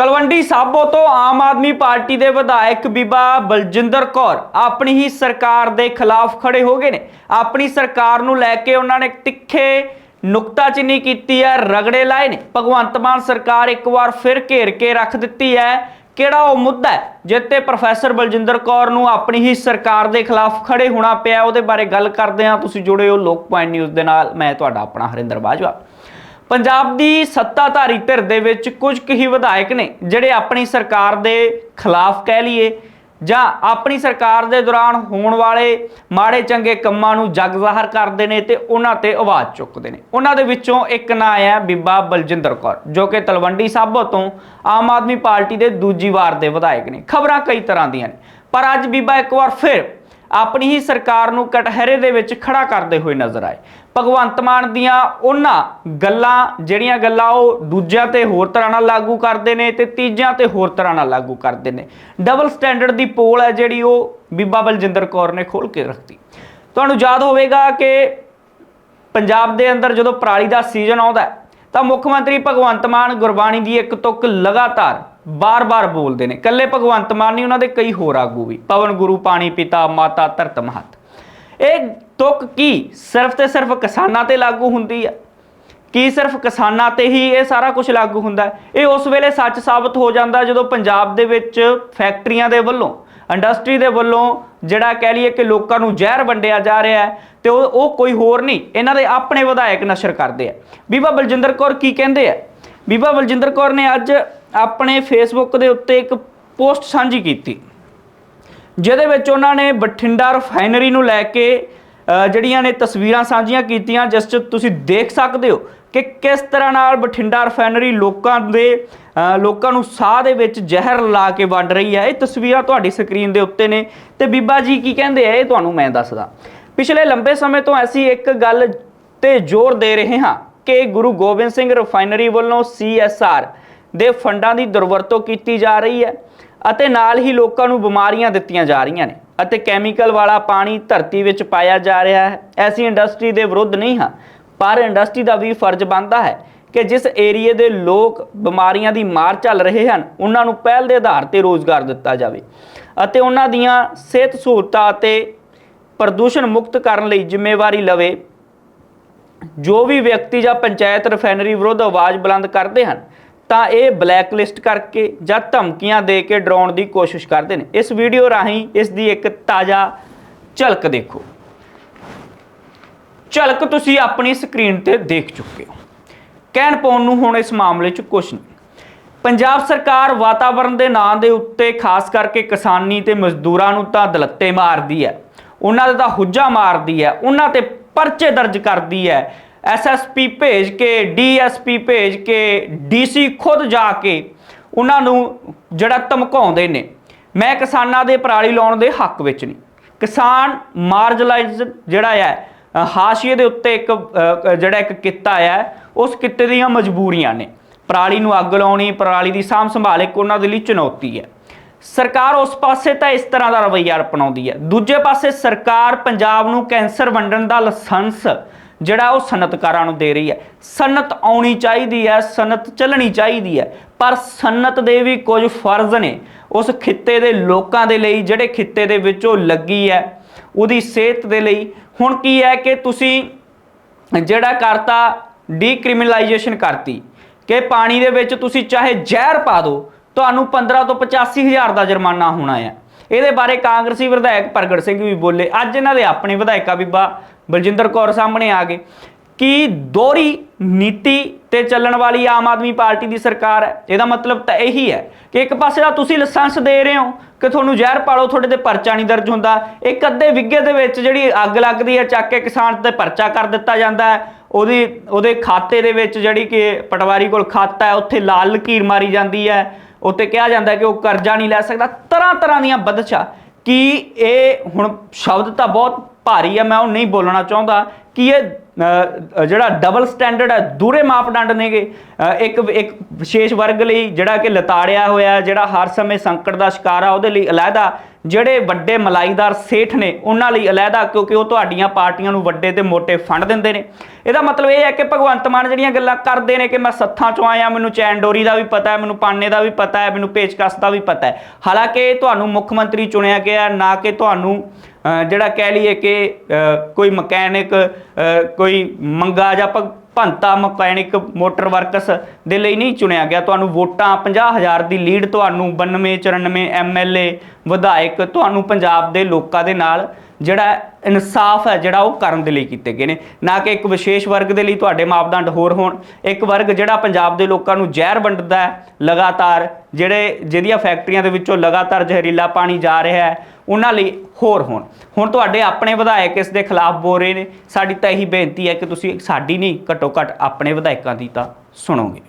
ਤਲਵੰਡੀ ਸਾਬੋ ਤੋਂ ਆਮ ਆਦਮੀ ਪਾਰਟੀ ਦੇ ਵਿਧਾਇਕ ਬੀਬਾ ਬਲਜਿੰਦਰ ਕੌਰ ਆਪਣੀ ਹੀ ਸਰਕਾਰ ਦੇ ਖਿਲਾਫ ਖੜੇ ਹੋ ਗਏ ਨੇ। ਆਪਣੀ ਸਰਕਾਰ ਨੂੰ ਲੈ ਕੇ ਉਹਨਾਂ ਨੇ ਤਿੱਖੇ ਨੁਕਤਾਚੀਨੀ ਕੀਤੀ ਹੈ, ਰਗੜੇ ਲਾਏ ਨੇ। ਭਗਵੰਤ ਮਾਨ ਸਰਕਾਰ ਇੱਕ ਵਾਰ ਫਿਰ ਘੇਰ ਕੇ ਰੱਖ ਦਿੱਤੀ ਹੈ। ਕਿਹੜਾ ਉਹ ਮੁੱਦਾ ਹੈ ਜਿੱਤੇ ਪ੍ਰੋਫੈਸਰ ਬਲਜਿੰਦਰ ਕੌਰ ਨੂੰ ਆਪਣੀ ਹੀ ਸਰਕਾਰ ਦੇ ਖਿਲਾਫ ਖੜੇ ਹੋਣਾ ਪਿਆ? ਉਹਦੇ ਬਾਰੇ ਗੱਲ ਕਰਦੇ ਹਾਂ। ਤੁਸੀਂ ਜੁੜੇ ਹੋ ਲੋਕ ਪੁਆਇੰਟ ਨਿਊਜ਼ ਦੇ ਨਾਲ। ਮੈਂ ਤੁਹਾਡਾ ਆਪਣਾ ਹਰਿੰਦਰ ਬਾਜਵਾ। ਪੰਜਾਬ ਦੀ ਸੱਤਾਧਾਰੀ ਧਿਰ ਦੇ ਵਿੱਚ ਕੁਝ ਕੁ ਹੀ ਵਿਧਾਇਕ ਨੇ ਜਿਹੜੇ ਆਪਣੀ ਸਰਕਾਰ ਦੇ ਖਿਲਾਫ ਕਹਿ ਲਈਏ ਜਾਂ ਆਪਣੀ ਸਰਕਾਰ ਦੇ ਦੌਰਾਨ ਹੋਣ ਵਾਲੇ ਮਾੜੇ ਚੰਗੇ ਕੰਮਾਂ ਨੂੰ ਜਗ ਜ਼ਾਹਰ ਕਰਦੇ ਨੇ ਤੇ ਉਹਨਾਂ ਤੇ ਆਵਾਜ਼ ਚੁੱਕਦੇ ਨੇ। ਉਹਨਾਂ ਦੇ ਵਿੱਚੋਂ ਇੱਕ ਨਾਂ ਹੈ ਬੀਬਾ ਬਲਜਿੰਦਰ ਕੌਰ, ਜੋ ਕਿ ਤਲਵੰਡੀ ਸਾਬੋ ਤੋਂ ਆਮ ਆਦਮੀ ਪਾਰਟੀ ਦੇ ਦੂਜੀ ਵਾਰ ਦੇ ਵਿਧਾਇਕ ਨੇ। ਖਬਰਾਂ ਕਈ ਤਰ੍ਹਾਂ ਦੀਆਂ ਨੇ, ਪਰ ਅੱਜ ਬੀਬਾ ਇੱਕ ਵਾਰ ਫਿਰ ਆਪਣੀ ਹੀ ਸਰਕਾਰ ਨੂੰ ਕਟਹਿਰੇ ਦੇ ਵਿੱਚ ਖੜਾ ਕਰਦੇ ਹੋਏ ਨਜ਼ਰ ਆਏ। ਭਗਵੰਤ ਮਾਨ ਦੀਆਂ ਉਹਨਾਂ ਗੱਲਾਂ ਜਿਹੜੀਆਂ ਗੱਲਾਂ ਉਹ ਦੂਜਿਆਂ ਤੇ ਹੋਰ ਤਰ੍ਹਾਂ ਨਾਲ ਲਾਗੂ ਕਰਦੇ ਨੇ ਤੇ ਤੀਜਿਆਂ ਤੇ ਹੋਰ ਤਰ੍ਹਾਂ ਨਾਲ ਲਾਗੂ ਕਰਦੇ ਨੇ। ਡਬਲ ਸਟੈਂਡਰਡ ਦੀ ਪੋਲ ਹੈ ਜਿਹੜੀ ਉਹ ਬੀਬਾ ਬਲਜਿੰਦਰ ਕੌਰ ਨੇ ਖੋਲ ਕੇ ਰੱਖਤੀ। ਤੁਹਾਨੂੰ ਯਾਦ ਹੋਵੇਗਾ ਕਿ ਪੰਜਾਬ ਦੇ ਅੰਦਰ ਜਦੋਂ ਪਰਾਲੀ ਦਾ ਸੀਜ਼ਨ ਆਉਂਦਾ ਹੈ, ਤਾਂ ਮੁੱਖ ਮੰਤਰੀ ਭਗਵੰਤ ਮਾਨ ਗੁਰਬਾਣੀ ਦੀ ਇੱਕ ਤੁਕ ਲਗਾਤਾਰ ਬਾਰ-ਬਾਰ ਬੋਲਦੇ ਨੇ। ਕੱਲੇ ਭਗਵੰਤ ਮਾਨ ਨਹੀਂ, ਉਹਨਾਂ ਦੇ ਕਈ ਹੋਰ ਆਗੂ ਵੀ। ਪਵਨ, ਗੁਰੂ, ਪਾਣੀ, ਪਿਤਾ, ਮਾਤਾ, ਧਰਤ, ਮਹਤ। ਇਹ ਤੁਕ ਕੀ? ਸਿਰਫ ਤੇ ਸਿਰਫ ਕਿਸਾਨਾਂ ਤੇ ਲਾਗੂ ਹੁੰਦੀ ਹੈ ਕੀ ਸਿਰਫ ਕਿਸਾਨਾਂ ਤੇ ਹੀ ਇਹ ਸਾਰਾ ਕੁਝ ਲਾਗੂ ਹੁੰਦਾ? ਹੈ ਇਹ ਉਸ ਵੇਲੇ ਸੱਚ ਸਾਬਤ ਹੋ ਜਾਂਦਾ ਜਦੋਂ ਪੰਜਾਬ ਦੇ ਵਿੱਚ ਫੈਕਟਰੀਆਂ ਦੇ ਵੱਲੋਂ ਇੰਡਸਟਰੀ ਦੇ ਵੱਲੋਂ ਜਿਹੜਾ ਕਹਿ ਲਈਏ ਕਿ ਲੋਕਾਂ ਨੂੰ ਜ਼ਹਿਰ ਵੰਡਿਆ ਜਾ ਰਿਹਾ ਹੈ ਤੇ ਉਹ ਉਹ ਕੋਈ ਹੋਰ ਨਹੀਂ, ਇਹਨਾਂ ਦੇ ਆਪਣੇ ਵਿਧਾਇਕ ਨਸ਼ਰ ਕਰਦੇ ਆ। ਬੀਬਾ ਬਲਜਿੰਦਰ ਕੌਰ ਕੀ ਕਹਿੰਦੇ ਆ? ਬੀਬਾ ਬਲਜਿੰਦਰ ਕੌਰ ਨੇ ਅੱਜ ਆਪਣੇ ਫੇਸਬੁੱਕ ਦੇ ਉੱਤੇ ਇੱਕ ਪੋਸਟ ਸਾਂਝੀ ਕੀਤੀ, ਜਿਹਦੇ ਵਿੱਚ ਉਹਨਾਂ ਨੇ ਬਠਿੰਡਾ ਰਿਫਾਈਨਰੀ ਨੂੰ ਲੈ ਕੇ ਜਿਹੜੀਆਂ ਨੇ ਤਸਵੀਰਾਂ ਸਾਂਝੀਆਂ ਕੀਤੀਆਂ, ਜਿਸ 'ਚ ਤੁਸੀਂ ਦੇਖ ਸਕਦੇ ਹੋ ਕਿ ਕਿਸ ਤਰ੍ਹਾਂ ਨਾਲ ਬਠਿੰਡਾ ਰਿਫਾਈਨਰੀ ਲੋਕਾਂ ਦੇ ਲੋਕਾਂ ਨੂੰ ਸਾਹ ਦੇ ਵਿੱਚ ਜ਼ਹਿਰ ਲਾ ਕੇ ਵੰਡ ਰਹੀ ਹੈ। ਇਹ ਤਸਵੀਰਾਂ ਤੁਹਾਡੀ ਸਕਰੀਨ ਦੇ ਉੱਤੇ ਨੇ ਤੇ ਬੀਬਾ ਜੀ ਕੀ ਕਹਿੰਦੇ ਆ, ਇਹ ਤੁਹਾਨੂੰ ਮੈਂ ਦੱਸਦਾ। ਪਿਛਲੇ ਲੰਬੇ ਸਮੇਂ ਤੋਂ ਅਸੀਂ ਇੱਕ ਗੱਲ ਤੇ ਜ਼ੋਰ ਦੇ ਰਹੇ ਹਾਂ ਕਿ ਗੁਰੂ ਗੋਬਿੰਦ ਸਿੰਘ ਰਿਫਾਈਨਰੀ ਵੱਲੋਂ ਸੀਐਸਆਰ ਦੇ ਫੰਡਾਂ ਦੀ ਦੁਰਵਰਤੋਂ ਕੀਤੀ ਜਾ ਰਹੀ ਹੈ। ਅਤੇ ਨਾਲ ਹੀ ਲੋਕਾਂ ਨੂੰ ਬਿਮਾਰੀਆਂ ਦਿੱਤੀਆਂ ਜਾ ਰਹੀਆਂ ਨੇ ਅਤੇ ਕੈਮੀਕਲ ਵਾਲਾ ਪਾਣੀ ਧਰਤੀ ਵਿੱਚ ਪਾਇਆ ਜਾ ਰਿਹਾ ਹੈ। ਐਸੀ ਇੰਡਸਟਰੀ ਦੇ ਵਿਰੁੱਧ ਨਹੀਂ ਹਾਂ, ਪਰ ਇੰਡਸਟਰੀ ਦਾ ਵੀ ਫਰਜ਼ ਬਣਦਾ ਹੈ ਕਿ ਜਿਸ ਏਰੀਏ ਦੇ ਲੋਕ ਬਿਮਾਰੀਆਂ ਦੀ ਮਾਰ ਚੱਲ ਰਹੇ ਹਨ, ਉਹਨਾਂ ਨੂੰ ਪਹਿਲ ਦੇ ਆਧਾਰ ਤੇ ਰੋਜ਼ਗਾਰ ਦਿੱਤਾ ਜਾਵੇ ਅਤੇ ਉਹਨਾਂ ਦੀਆਂ ਸਿਹਤ ਸਹੂਲਤਾਂ ਅਤੇ ਪ੍ਰਦੂਸ਼ਣ ਮੁਕਤ ਕਰਨ ਲਈ ਜ਼ਿੰਮੇਵਾਰੀ ਲਵੇ। ਜੋ ਵੀ ਵਿਅਕਤੀ ਜਾਂ ਪੰਚਾਇਤ ਰਿਫਾਈਨਰੀ ਵਿਰੁੱਧ ਆਵਾਜ਼ ਬੁਲੰਦ ਕਰਦੇ ਹਨ ਤਾਂ ਇਹ ਬਲੈਕਲਿਸਟ ਕਰਕੇ ਜਾਂ ਧਮਕੀਆਂ ਦੇ ਕੇ ਡਰਾਉਣ ਦੀ ਕੋਸ਼ਿਸ਼ ਕਰਦੇ ਨੇ। ਇਸ ਵੀਡੀਓ ਰਾਹੀਂ ਇਸ ਦੀ ਇੱਕ ਤਾਜ਼ਾ ਝਲਕ ਦੇਖੋ। ਝਲਕ ਤੁਸੀਂ ਆਪਣੀ ਸਕਰੀਨ ਤੇ ਦੇਖ ਚੁੱਕੇ ਹੋ। ਕਹਿਣ ਪਾਉਣ ਨੂੰ ਹੁਣ ਇਸ ਮਾਮਲੇ 'ਚ ਕੁਝ ਨਹੀਂ। ਪੰਜਾਬ ਸਰਕਾਰ ਵਾਤਾਵਰਣ ਦੇ ਨਾਂ ਦੇ ਉੱਤੇ ਖਾਸ ਕਰਕੇ ਕਿਸਾਨੀ ਤੇ ਮਜ਼ਦੂਰਾਂ ਨੂੰ ਤਾਂ ਦਲੱਤੇ ਮਾਰਦੀ ਹੈ। ਉਹਨਾਂ ਦਾ ਤਾਂ ਹੁੱਜਾ ਮਾਰਦੀ ਹੈ। ਉਹਨਾਂ ਤੇ ਪਰਚੇ ਦਰਜ ਕਰਦੀ ਹੈ। ਐਸਐਸਪੀ ਭੇਜ ਕੇ ਡੀਐਸਪੀ ਭੇਜ ਕੇ ਡੀਸੀ ਖੁਦ ਜਾ ਕੇ ਉਹਨਾਂ ਨੂੰ ਜਿਹੜਾ ਧਮਕਾਉਂਦੇ ਨੇ। ਮੈਂ ਕਿਸਾਨਾਂ ਦੇ ਪਰਾਲੀ ਲਾਉਣ ਦੇ ਹੱਕ ਵਿੱਚ ਨਹੀਂ। ਕਿਸਾਨ ਮਾਰਜਲਾਈਜ਼ ਜਿਹੜਾ ਹੈ ਹਾਸ਼ੀਏ ਦੇ ਉੱਤੇ ਇੱਕ ਜਿਹੜਾ ਇੱਕ ਕਿੱਤਾ ਹੈ ਉਸ ਕਿੱਤੇ ਦੀਆਂ ਮਜਬੂਰੀਆਂ ਨੇ। ਪਰਾਲੀ ਨੂੰ ਅੱਗ ਲਾਉਣੀ, ਪਰਾਲੀ ਦੀ ਸਾਂਭ ਸੰਭਾਲ ਇੱਕ ਉਹਨਾਂ ਦੇ ਲਈ ਚੁਣੌਤੀ ਹੈ। ਸਰਕਾਰ ਉਸ ਪਾਸੇ ਤਾਂ ਇਸ ਤਰ੍ਹਾਂ ਦਾ ਰਵੱਈਆ ਅਪਣਾਉਂਦੀ ਹੈ। ਦੂਜੇ ਪਾਸੇ ਸਰਕਾਰ ਪੰਜਾਬ ਨੂੰ ਕੈਂਸਰ ਵੰਡਣ ਦਾ ਲਾਇਸੈਂਸ ਜਿਹੜਾ ਉਹ ਸਨਅਤਕਾਰਾਂ ਨੂੰ ਦੇ ਰਹੀ ਹੈ। ਸਨਅਤ ਆਉਣੀ ਚਾਹੀਦੀ ਹੈ ਸਨਅਤ ਚੱਲਣੀ ਚਾਹੀਦੀ ਹੈ, ਪਰ ਸਨਅਤ ਦੇ ਵੀ ਕੁਝ ਫਰਜ਼ ਨੇ। ਉਸ ਖਿੱਤੇ ਦੇ ਲੋਕਾਂ ਦੇ ਲਈ, ਜਿਹੜੇ ਖਿੱਤੇ ਦੇ ਵਿੱਚ ਉਹ ਲੱਗੀ ਹੈ, ਉਹਦੀ ਸਿਹਤ ਦੇ ਲਈ। ਹੁਣ ਕੀ ਹੈ ਕਿ ਤੁਸੀਂ ਜਿਹੜਾ ਕਰਤਾ, ਡੀਕ੍ਰਿਮੀਨਲਾਈਜੇਸ਼ਨ ਕਰਤੀ, ਕਿ ਪਾਣੀ ਦੇ ਵਿੱਚ ਤੁਸੀਂ ਚਾਹੇ ਜ਼ਹਿਰ ਪਾ ਦਿਓ ਤੁਹਾਨੂੰ 15 ਤੋਂ 85 ਹਜ਼ਾਰ ਦਾ ਜੁਰਮਾਨਾ ਹੋਣਾ ਹੈ। ਇਹਦੇ ਬਾਰੇ ਕਾਂਗਰਸੀ ਵਿਧਾਇਕ ਪ੍ਰਗਟ ਸਿੰਘ ਵੀ ਬੋਲੇ। ਅੱਜ ਇਹਨਾਂ ਦੇ ਆਪਣੇ ਵਿਧਾਇਕਾ ਬੀਬਾ ਬਲਜਿੰਦਰ ਕੌਰ ਸਾਹਮਣੇ ਆ ਗਏ। ਕਿ ਦੋਹਰੀ ਨੀਤੀ ਤੇ ਚੱਲਣ ਵਾਲੀ ਆਮ ਆਦਮੀ ਪਾਰਟੀ ਦੀ ਸਰਕਾਰ ਹੈ? ਇਹਦਾ ਮਤਲਬ ਤਾਂ ਇਹੀ ਹੈ ਕਿ ਇੱਕ ਪਾਸੇ ਦਾ ਤੁਸੀਂ ਲਾਇਸੈਂਸ ਦੇ ਰਹੇ ਹੋ ਕਿ ਤੁਹਾਨੂੰ ਜ਼ਹਿਰ ਪਾਲੋ, ਤੁਹਾਡੇ ਤੇ ਪਰਚਾ ਨਹੀਂ ਦਰਜ ਹੁੰਦਾ। ਇੱਕ ਅੱਧੇ ਵਿੱਗੇ ਦੇ ਵਿੱਚ ਜਿਹੜੀ ਅੱਗ ਲੱਗਦੀ ਹੈ, ਚੱਕ ਕੇ ਕਿਸਾਨ ਤੇ ਪਰਚਾ ਕਰ ਦਿੱਤਾ ਜਾਂਦਾ ਹੈ। ਉਹਦੀ, ਉਹਦੇ ਖਾਤੇ ਦੇ ਵਿੱਚ ਜਿਹੜੀ ਕਿ ਪਟਵਾਰੀ ਕੋਲ ਖਾਤਾ ਹੈ, ਉੱਥੇ ਲਾਲ ਲਕੀਰ ਮਾਰੀ ਜਾਂਦੀ ਹੈ। ਉੱਤੇ ਕਿਹਾ ਜਾਂਦਾ ਕਿ ਉਹ ਕਰਜ਼ਾ ਨਹੀਂ ਲੈ ਸਕਦਾ। ਤਰ੍ਹਾਂ ਤਰ੍ਹਾਂ ਦੀਆਂ ਬਦਸ਼ਾ। ਕਿ ਇਹ ਹੁਣ ਸ਼ਬਦ ਤਾਂ ਬਹੁਤ ਭਾਰੀ ਹੈ ਮੈਂ ਉਹ ਨਹੀਂ ਬੋਲਣਾ ਚਾਹੁੰਦਾ। ਕਿ ਇਹ ਜਿਹੜਾ ਡਬਲ ਸਟੈਂਡਰਡ ਹੈ ਦੂਰੇ ਮਾਪਦੰਡ ਨੇਗੇ? ਇੱਕ ਇੱਕ ਵਿਸ਼ੇਸ਼ ਵਰਗ ਲਈ ਜਿਹੜਾ ਕਿ ਲਤਾੜਿਆ ਹੋਇਆ, ਜਿਹੜਾ ਹਰ ਸਮੇਂ ਸੰਕਟ ਦਾ ਸ਼ਿਕਾਰ ਆ, ਉਹਦੇ ਲਈ ਅਲੱਗਾ ਜਿਹੜੇ ਵੱਡੇ ਮਲਾਈਦਾਰ ਸੇਠ ਨੇ, ਉਹਨਾਂ ਲਈ ਅਲੱਗਾ ਕਿਉਂਕਿ ਉਹ ਤੁਹਾਡੀਆਂ ਪਾਰਟੀਆਂ ਨੂੰ ਵੱਡੇ ਤੇ ਮੋٹے ਫੰਡ ਦਿੰਦੇ ਨੇ। ਇਹਦਾ ਮਤਲਬ ਇਹ ਹੈ ਕਿ ਭਗਵੰਤ ਮਾਨ ਜਿਹੜੀਆਂ ਗੱਲਾਂ ਕਰਦੇ ਨੇ ਕਿ ਮੈਂ ਸੱਥਾਂ ਚੋਂ ਆਇਆ, ਮੈਨੂੰ ਚੈਨ ਡੋਰੀ ਦਾ ਵੀ ਪਤਾ ਹੈ, ਮੈਨੂੰ ਪਾਨੇ ਦਾ ਵੀ ਪਤਾ ਹੈ, ਮੈਨੂੰ ਪੇਚਕਸ ਦਾ ਵੀ ਪਤਾ ਹੈ। ਹਾਲਾਂਕਿ ਤੁਹਾਨੂੰ ਮੁੱਖ ਮੰਤਰੀ ਚੁਣਿਆ ਗਿਆ, ਨਾ ਕਿ ਤੁਹਾਨੂੰ ਜਿਹੜਾ ਕਹਿ ਲਈਏ ਕਿ ਕੋਈ ਮਕੈਨਿਕ ਕੋਈ ਮੰਗਾ ਜਾਂ ਭ- ਭੰਤਾ ਮਕੈਨਿਕ ਮੋਟਰ ਵਰਕਸ ਦੇ ਲਈ ਨਹੀਂ ਚੁਣਿਆ ਗਿਆ। ਤੁਹਾਨੂੰ ਵੋਟਾਂ 50000 ਦੀ ਲੀਡ ਤੁਹਾਨੂੰ 92 94 ਐਮਐਲਏ ਵਿਧਾਇਕ ਤੁਹਾਨੂੰ ਪੰਜਾਬ ਦੇ ਲੋਕਾਂ ਦੇ ਨਾਲ ਜਿਹੜਾ ਇਨਸਾਫ ਹੈ, ਜਿਹੜਾ ਉਹ ਕਰਨ ਦੇ ਲਈ ਕੀਤੇ ਗਏ ਨੇ। ਨਾ ਕਿ ਇੱਕ ਵਿਸ਼ੇਸ਼ ਵਰਗ ਦੇ ਲਈ ਤੁਹਾਡੇ ਮਾਪਦੰਡ ਹੋਰ ਹੋਣ। ਇੱਕ ਵਰਗ ਜਿਹੜਾ ਪੰਜਾਬ ਦੇ ਲੋਕਾਂ ਨੂੰ ਜ਼ਹਿਰ ਵੰਡਦਾ ਹੈ, ਲਗਾਤਾਰ ਜਿਹੜੇ, ਜਿਹਦੀਆਂ ਫੈਕਟਰੀਆਂ ਦੇ ਵਿੱਚੋਂ ਲਗਾਤਾਰ ਜ਼ਹਿਰੀਲਾ ਪਾਣੀ ਜਾ ਰਿਹਾ ਹੈ ਉਹਨਾਂ ਲਈ ਹੋਰ ਹੋਣ। ਹੁਣ ਤੁਹਾਡੇ ਆਪਣੇ ਵਿਧਾਇਕ ਇਸ ਦੇ ਖਿਲਾਫ ਬੋਲ ਰਹੇ ਨੇ। ਸਾਡੀ ਤਾਂ ਇਹੀ ਬੇਨਤੀ ਹੈ ਕਿ ਤੁਸੀਂ ਸਾਡੀ ਨਹੀਂ, ਘੱਟੋ ਘੱਟ ਆਪਣੇ ਵਿਧਾਇਕਾਂ ਦੀ ਤਾਂ ਸੁਣੋਗੇ।